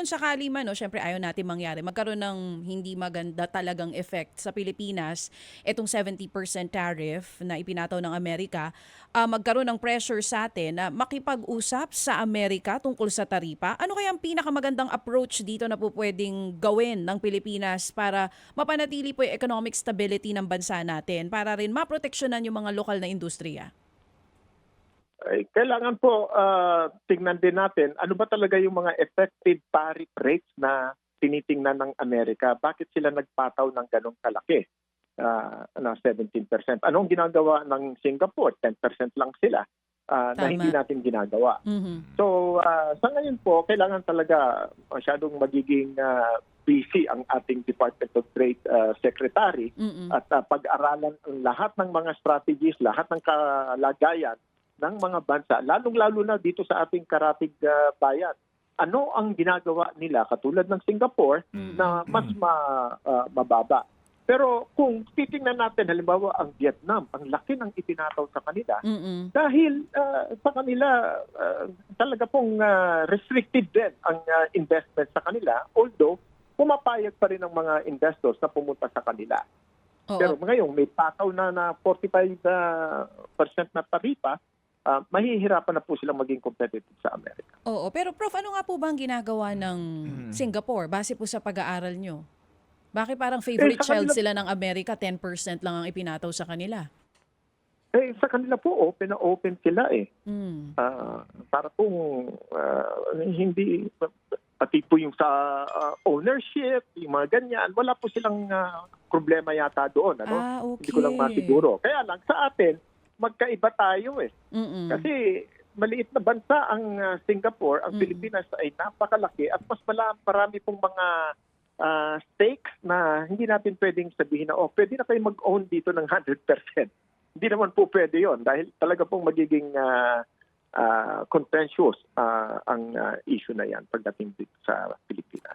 kung sakali man, no, syempre ayaw natin mangyari, magkaroon ng hindi maganda talagang effect sa Pilipinas, itong 70% tariff na ipinataw ng Amerika, ah, magkaroon ng pressure sa atin na makipag-usap sa Amerika tungkol sa taripa. Ano kaya ang pinakamagandang approach dito na po pwedeng gawin ng Pilipinas para mapanatili po yung economic stability ng bansa natin para rin maproteksyonan yung mga lokal na industriya? Ay kailangan po ah, tingnan din natin ano ba talaga yung mga effective tariff rates na tinitingnan ng Amerika. Bakit sila nagpataw ng ganong kalaki ah, na 17%? Anong ginagawa ng Singapore? 10% lang sila ah, na hindi natin ginagawa. Mhm. So ah, sa ngayon po, kailangan talaga masyadong magiging ah, busy ang ating Department of Trade ah, Secretary Mm-mm. at ah, pag-aralan ang lahat ng mga strategies, lahat ng kalagayan ng mga bansa, lalong-lalo na dito sa ating karatig ah, bayan. Ano ang ginagawa nila katulad ng Singapore na mas ma- ah, mababa. Pero kung titingnan natin halimbawa ang Vietnam, ang laki ng itinataw sa kanila Mm-mm. dahil ah, sa kanila ah, talaga pong ah, restricted din ang ah, investment sa kanila although pumapayag pa rin ang mga investors na pumunta sa kanila. Oo. Pero ngayon may takaw na na 45% ah, percent na taripa, ah, mahihirapan na po silang maging competitive sa Amerika. Oo, pero Prof, ano nga po ba ang ginagawa ng Singapore base po sa pag-aaral nyo? Bakit parang favorite Eh, child kanila- sila ng Amerika, 10% lang ang ipinataw sa kanila? Eh sa kanila po open na open sila eh. Hmm. Ah, para pong ah, hindi pati po yung sa ah, ownership, yung mga ganyan, wala po silang ah, problema yata doon. Ano? Ah, okay. Hindi ko lang masiguro. Kaya lang sa atin, magkaiba tayo eh. Mm-mm. Kasi maliit na bansa ang ah, Singapore, ang Mm. Pilipinas ay napakalaki at mas mala- marami pong mga ah, stakes na hindi natin pwedeng sabihin na, oh, pwede na kayo mag-own dito ng 100%. Hindi naman po pwede yon dahil talaga pong magiging ah, ah, contentious ah, ang ah, issue na yan pagdating dito sa Pilipinas.